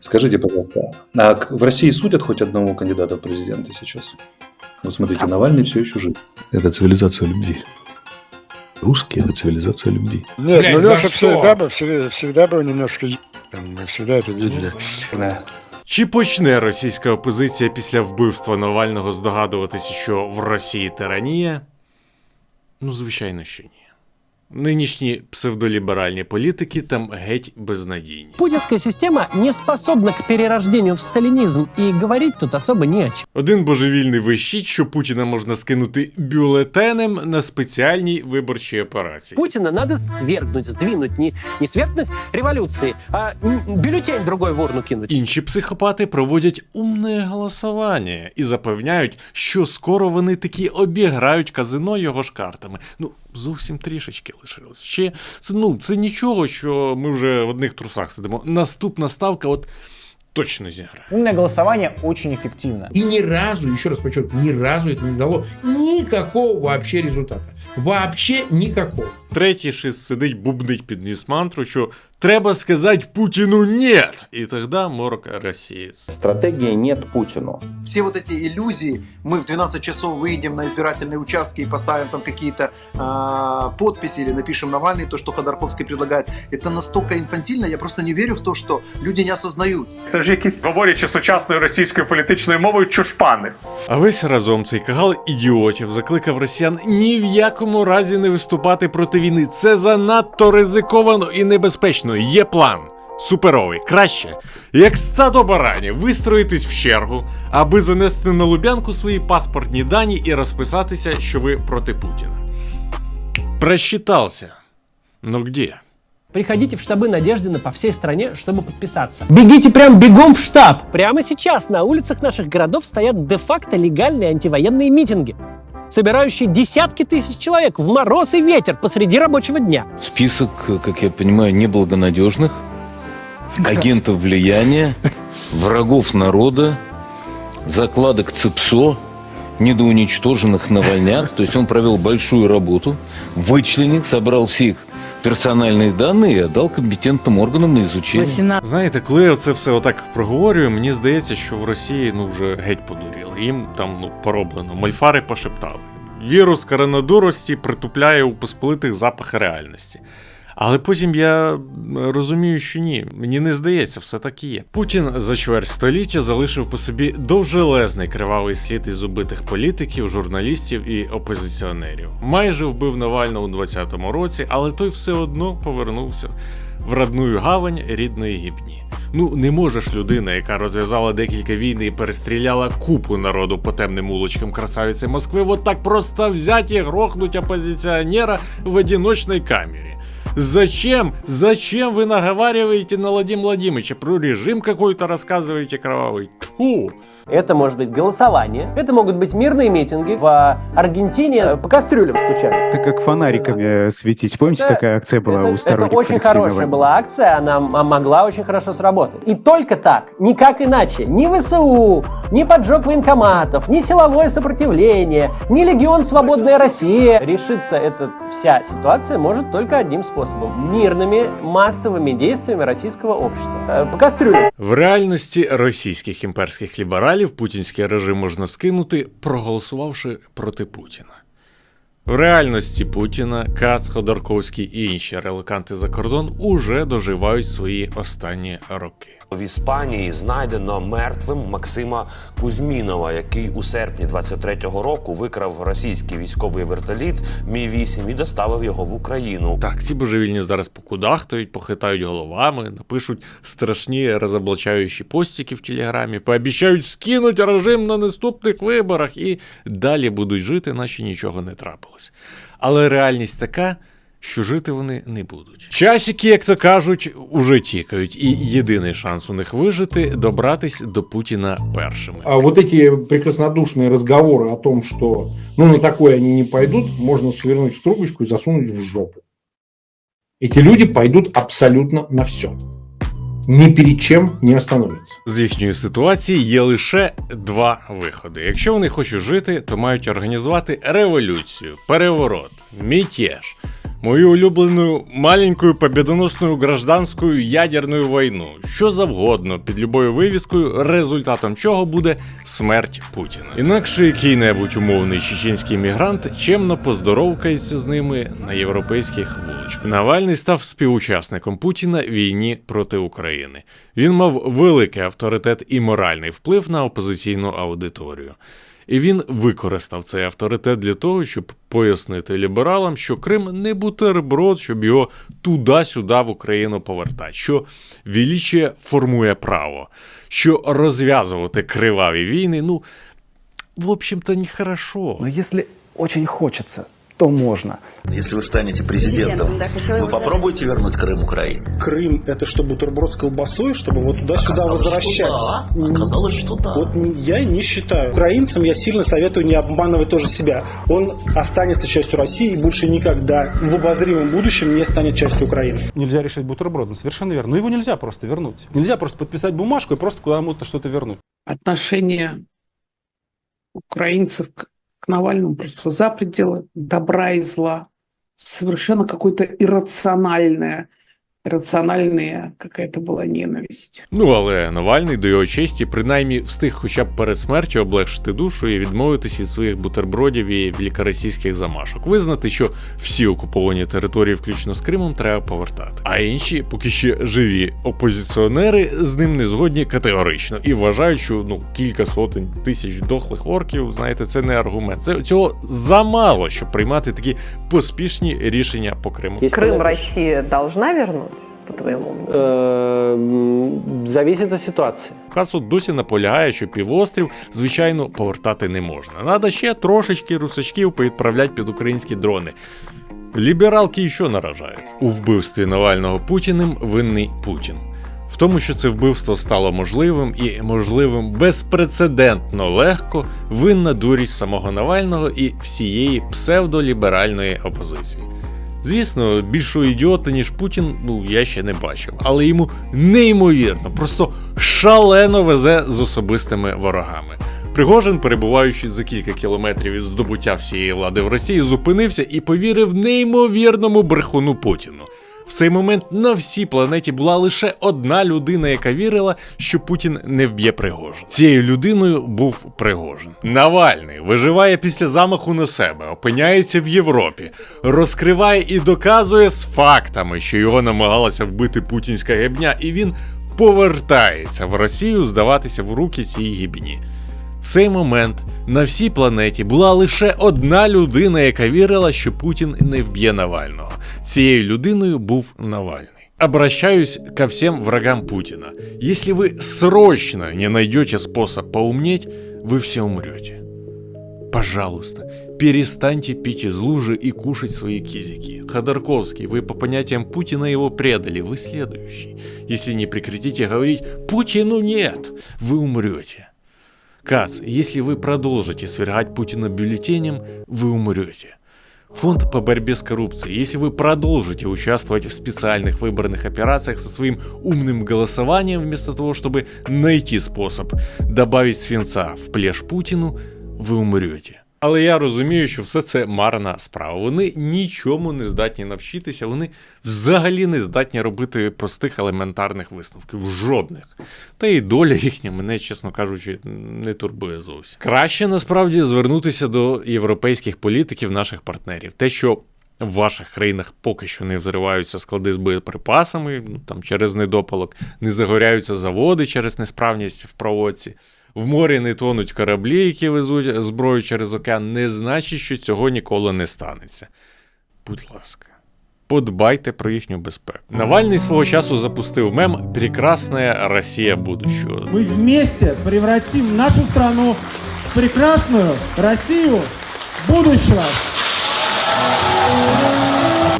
Скажите, пожалуйста, а к- в России судят хоть одного кандидата в президенты сейчас? Вот смотрите, Навальный все еще жив. Это цивилизация любви. Русские – это цивилизация любви. Нет, Блядь, ну за Леша что? всегда был, всегда, всегда был немножко ебаным, мы всегда это видели. Чи почне російська опозиція після вбивства Навального здогадуватися, що в Росії тиранія? Ну, звичайно, що ні. Нинішні псевдоліберальні політики там геть безнадійні. Путинская система не способна к перерождению в сталинизм, и говорить тут особо не о. Один божевільний вищить, що Путіна можна скинути бюлетенем на спеціальній виборчій операції. Путина надо свергнуть, сдвинуть, не, не свергнуть революции, а м, бюллетень другой в урну кинуть. Інші психопати проводять умне голосування і запевняють, що скоро вони таки обіграють казино його ж картами. Ну, зовсім трішечки лишилось. Ще це, ну, це нічого, що ми вже в одних трусах сидимо. Наступна ставка, от точно зіграє. Умное голосование очень эффективно. И ни разу, еще раз подчеркиваю, ни разу это не дало никакого вообще результата. Вообще никакого. Третій шист сидить, бубнить під ніс мантру, що треба сказати Путіну «нет», і тоді морок розсіється. Стратегия нет Путину. все вот эти иллюзии, мы в 12 часов выйдем на избирательные участки и поставим там какие-то а, подписи или напишем Навальный то, что Ходорковский предлагает, это настолько инфантильно, я просто не верю в то, что люди не осознают. Це ж якісь, говорячи сучасною російською політичною мовою, чушпани. А весь разом цей кагал ідіотів закликав росіян ні в якому разі не виступати проти війни. Це занадто ризиковано і небезпечно. Є план. Суперовий, краще, як стадо баранів, вистроїтись в чергу, аби занести на Лубянку свої паспортні дані і розписатися, що ви проти Путіна. Просчитався. Ну где? Приходите в штабы Надеждина по всей стране, чтобы подписаться. Бегите прям бегом в штаб! Прямо сейчас на улицах наших городов стоят де-факто легальные антивоенные митинги, Собирающие десятки тысяч человек в мороз и ветер посреди рабочего дня. Список, как я понимаю, неблагонадежных, агентов влияния, врагов народа, закладок ЦИПСО, недоуничтоженных навальнят. То есть он провел большую работу, вычленил, собрал все их персональные данные и отдал компетентным органам на изучение. Знаєте, коли я це все отак проговорюю, мені здається, що в Росії ну вже геть подуріли. Їм там ну пороблено, мольфари пошептали. Вірус коронадурості притупляє у посполитих запах реальності. Але потім я розумію, що ні, мені не здається, все так і є. Путін за чверть століття залишив по собі довжелезний кривавий слід із убитих політиків, журналістів і опозиціонерів. Майже вбив Навального у 20-му році, але той все одно повернувся в родную гавань рідної гібні. Ну, не може ж людина, яка розв'язала декілька війн і перестріляла купу народу по темним улочкам красавиці Москви, вот так просто взять і грохнуть опозиціонера в одиночной камере. Зачем? Зачем вы наговариваете на Владимира Владимировича? Про режим какой-то рассказываете кровавый? Тьфу! Это может быть голосование, это могут быть мирные митинги. В Аргентине по кастрюлям стучали. Это как фонариками светить. Помните, Это- такая акция была это, у сторонников это очень хорошая была акция, она м- могла очень хорошо сработать. И только так, никак иначе. Ни ВСУ, ни поджог военкоматов, ни силовое сопротивление, ни Легион Свободная Россия. Решится эта вся ситуация может только одним способом. Мирными массовыми действиями российского общества. Э, По кастрюлям. В реальності російських імперських лібералів путінський режим можна скинути, проголосувавши проти Путіна. В реальності Путіна, Кац, Ходорковський і інші релаканти за кордон уже доживають свої останні роки. В Іспанії знайдено мертвим Максима Кузьмінова, який у серпні 23-го року викрав російський військовий вертоліт Мі 8 і доставив його в Україну. Так, ці божевільні зараз покудахтають, похитають головами, напишуть страшні розоблачаючі постіки в телеграмі, пообіцяють скинуть режим на наступних виборах і далі будуть жити, наче нічого не трапилось. Але реальність така Що жити вони не будуть. Часики, як то кажуть, уже тікають, і єдиний шанс у них вижити добратись до Путіна першими. А вот эти прекраснодушные разговоры о том, что ну на такое они не пойдут, можно свернуть в трубочку и засунуть в жопу. Эти люди пойдут абсолютно на все. Ни перед чем не остановятся. З їхньої ситуації є лише два виходи. Якщо вони хочуть жити, то мають організувати революцію, переворот, мятеж. мою улюблену маленькую победоносную гражданську ядерну війну, що завгодно, під любою вивіскою, результатом чого буде смерть Путіна. Інакше який-небудь умовний чеченський мігрант чемно поздоровкається з ними на європейських вуличках. Навальний став співучасником Путіна війні проти України. Він мав великий авторитет і моральний вплив на опозиційну аудиторію. І він використав цей авторитет для того, щоб пояснити лібералам, що Крим не бутерброд, щоб його туди-сюди в Україну повертати, що віліче формує право, що розв'язувати криваві війни, ну, в общем-то, нехорошо. Но если очень хочется, то можно. Если вы станете президентом, вы попробуете вернуть Крым Украине? Крым это что, бутерброд с колбасой, чтобы вот туда-сюда Оказалось, возвращать? что да. Оказалось, что да. Вот я не считаю. Украинцам я сильно советую не обманывать тоже себя. Он останется частью России и больше никогда в обозримом будущем не станет частью Украины. Нельзя решить бутербродом, совершенно верно. Но его нельзя просто вернуть. Нельзя просто подписать бумажку и просто куда-то что-то вернуть. Отношение украинцев к, к Навальному просто за пределы добра и зла. Совершенно какое-то иррациональное, иррациональная какая-то была ненависть. Ну але Навальний до його честі принаймні встиг хоча б перед смертю облегшити душу і відмовитись від своїх бутербродів і великоросійських замашок, визнати, що всі окуповані території, включно з Кримом, треба повертати. А інші, поки ще живі опозиціонери, з ним не згодні категорично і вважають, що ну кілька сотень тисяч дохлих орків, знаєте, це не аргумент. Це цього замало, щоб приймати такі поспішні рішення по Криму. Крым Россия должна вернуть, по твоему мнению? Э, Зависит от ситуации. Кацу досі наполягає, що півострів, звичайно, повертати не можна. Надо ще трошечки русачків повідправлять під українські дрони. Лібералки і що наражають? У вбивстві Навального Путіним винний Путін. В тому, що це вбивство стало можливим і можливим безпрецедентно легко, винна дурість самого Навального і всієї псевдоліберальної опозиції. Звісно, більшого ідіота, ніж Путін, ну я ще не бачив, але йому неймовірно, просто шалено везе з особистими ворогами. Пригожин, перебуваючи за кілька кілометрів від здобуття всієї влади в Росії, зупинився і повірив неймовірному брехуну Путіну. В цей момент на всій планеті була лише одна людина, яка вірила, що Путін не вб'є Пригожин. Цією людиною був Пригожин. Навальний виживає після замаху на себе, опиняється в Європі, розкриває і доказує з фактами, що його намагалася вбити путінська гебня, і він повертається в Росію здаватися в руки цій гібні. В цей момент на всій планеті була лише одна людина, яка вірила, що Путін не вб'є Навального. Цією людиною був Навальний. Обращаюсь ко всем врагам Путина. Если вы срочно не найдете способ поумнеть, вы все умрете. Пожалуйста, перестаньте пить из лужи и кушать свои кизики. Ходорковский, вы по понятиям Путина его предали, вы следующий. Если не прекратите говорить «Путину нет», вы умрете. Кац, если вы продолжите свергать Путина бюллетенем, вы умрете. Фонд по борьбе с коррупцией, если вы продолжите участвовать в специальных выборных операциях со своим умным голосованием, вместо того, чтобы найти способ добавить свинца в плешь Путіну, ви умрете. Але я розумію, що все це марна справа. Вони нічому не здатні навчитися, вони взагалі не здатні робити простих елементарних висновків. Жодних. Та і доля їхня мене, чесно кажучи, не турбує зовсім. Краще насправді звернутися до європейських політиків, наших партнерів. Те, що в ваших країнах поки що не взриваються склади з боєприпасами, ну там через недопалок, не загоряються заводи через несправність в проводці. В морі не тонуть кораблі, які везуть зброю через океан, не значить, що цього ніколи не станеться. Будь ласка, подбайте про їхню безпеку. Навальний свого часу запустив мем «Прекрасная Росія будущего. Мы вместе превратим нашу страну в прекрасную Россию будущего.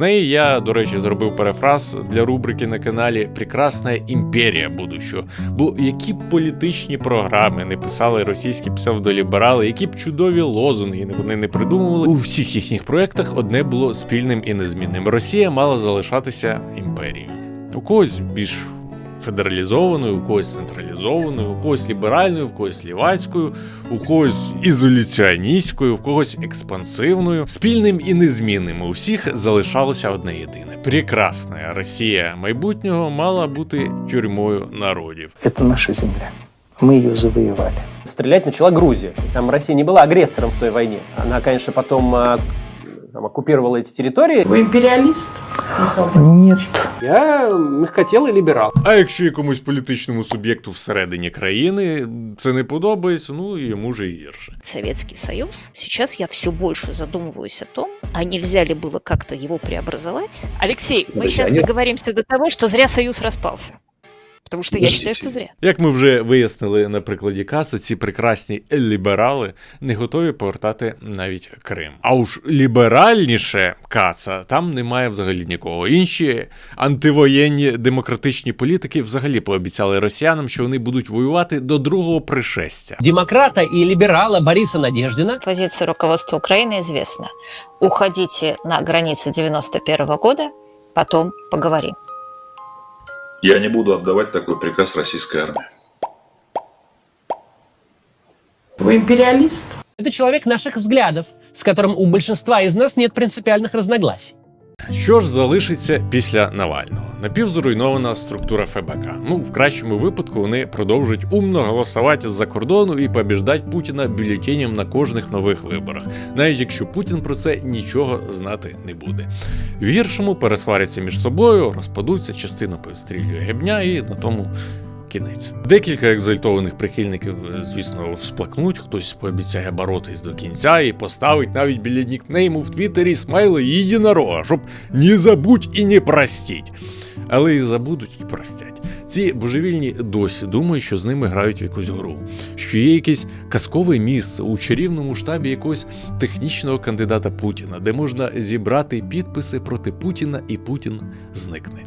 Неї я, до речі, зробив перефраз для рубрики на каналі Прекрасна імперія будущого. Бо які б політичні програми не писали російські псевдоліберали, які б чудові лозунги вони не придумували, у всіх їхніх проєктах одне було спільним і незмінним. Росія мала залишатися імперією. У когось більш федералізованою, у когось централізованою, у когось ліберальною, у когось лівацькою, у когось ізоляціоністською, в когось експансивною. Спільним і незмінним у всіх залишалося одне єдине: прекрасна Росія майбутнього мала бути тюрмою народів. Это наша земля. Мы ее завоевали. Стрелять начала Грузия. Там Россия не была агрессором в той войне. Она, конечно, потом а, там, оккупировала эти территории. Вы империалист? Нет. Я мягкотелый либерал. А якщо якомусь політичному суб'єкту всередині країни це не подобається, ну йому же і гірше. Советский Союз. Сейчас я все больше задумываюсь о том, а нельзя ли было как-то его преобразовать. Алексей, мы Да, сейчас конечно. договоримся до того, что зря Союз распался. Потому что я считаю, что зря. Як ми вже вияснили на прикладі Каса, ці прекрасні ліберали не готові повертати навіть Крим. А уж ліберальніше Каца там немає взагалі нікого. Інші антивоєнні демократичні політики взагалі пообіцяли росіянам, що вони будуть воювати до другого пришестя. Демократа и либерала Бориса Надеждина. Позиция руководства Украины известна. Уходите на границы 91 года, потом поговорим. Я не буду отдавать такой приказ российской армии. Вы империалист? Это человек наших взглядов, с которым у большинства из нас нет принципиальных разногласий. Що ж залишиться після Навального? Напівзруйнована структура ФБК. Ну, в кращому випадку вони продовжують умно голосувати з-за кордону і побіждать Путіна бюлетенем на кожних нових виборах, навіть якщо Путін про це нічого знати не буде. В гіршому пересваряться між собою, розпадуться, частину повстрілює гебня і на тому. Кінець. Декілька екзальтованих прихильників, е, звісно, всплакнуть, хтось пообіцяє боротись до кінця і поставить навіть біля нікнейму в Твіттері смайли єдинорога, щоб не забудь і не простіть. Але і забудуть, і простять. Ці божевільні досі думають, що з ними грають в якусь гру, що є якесь казкове місце у чарівному штабі якогось технічного кандидата Путіна, де можна зібрати підписи проти Путіна, і Путін зникне.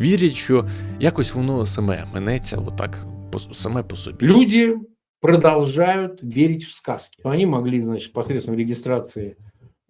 Вірять, що якось воно саме минеться, отак саме по собі. Люди продолжают верить в сказки. Они могли, значит, посредством регистрации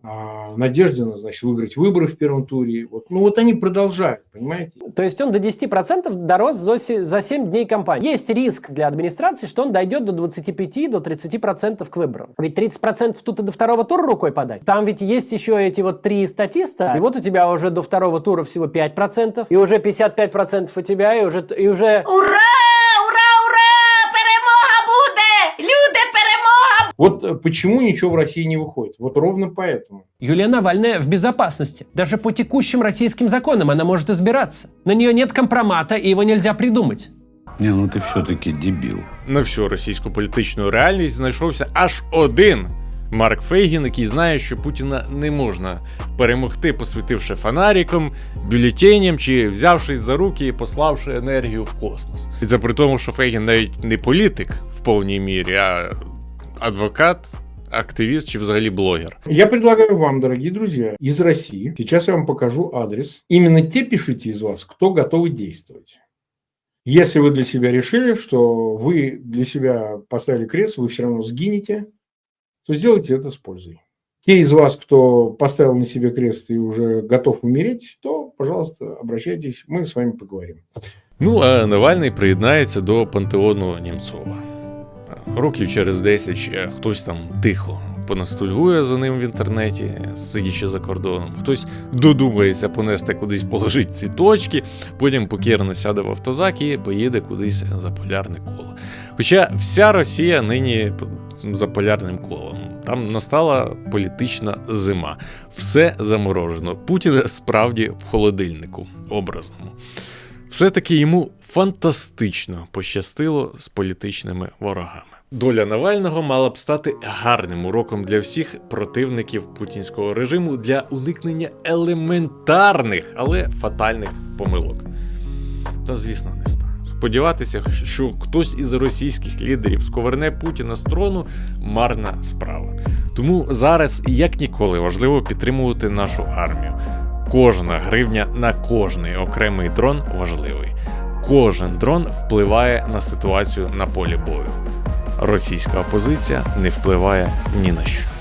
Надеждина, значит, выиграть выборы в первом туре. Вот, ну вот они продолжают, понимаете? То есть он до 10% дорос за за 7 дней кампании. Есть риск для администрации, что он дойдет до 25-30% к выборам. Ведь 30% тут и до второго тура рукой подать. Там ведь есть еще эти вот три статиста, и вот у тебя уже до второго тура всего 5%, и уже 55% у тебя, и уже... И уже... Вот э, почему ничего в России не выходит? Вот ровно поэтому. Юлия Навальная в безопасности. Даже по текущим российским законам она может избираться. На нее нет компромата, и его нельзя придумать. Не, ну ты все-таки дебил. На всю російську політичну реальність знайшовся аж один Марк Фейгін, який знає, що Путіна не можна перемогти, посвітивши фонариком, бюлетеням чи взявшись за руки і пославши енергію в космос. І це при тому, що Фейгін навіть не політик в повній мірі, а адвокат, активіст чи взагалі блогер. Я предлагаю вам, дорогие друзья, из России, сейчас я вам покажу адрес. Именно те пишите из вас, кто готовы действовать. Если вы для себя решили, что вы для себя поставили крест, вы все равно сгинете, то сделайте это с пользой. Те из вас, кто поставил на себе крест и уже готов умереть, то, пожалуйста, обращайтесь, мы с вами поговорим. Ну, а Навальний приєднається до пантеону Німцова. Років через 10 ще хтось там тихо понастульгує за ним в інтернеті, сидячи за кордоном. Хтось додумається понести кудись положить ці точки, потім покірно сяде в автозак і поїде кудись за полярне коло. Хоча вся Росія нині за полярним колом. Там настала політична зима. Все заморожено. Путін справді в холодильнику образному. Все-таки йому фантастично пощастило з політичними ворогами. Доля Навального мала б стати гарним уроком для всіх противників путінського режиму для уникнення елементарних, але фатальних помилок. Та звісно, не стане. Сподіватися, що хтось із російських лідерів сковерне Путіна з трону марна справа. Тому зараз як ніколи важливо підтримувати нашу армію. Кожна гривня на кожний окремий дрон важливий. Кожен дрон впливає на ситуацію на полі бою. Російська опозиція не впливає ні на що.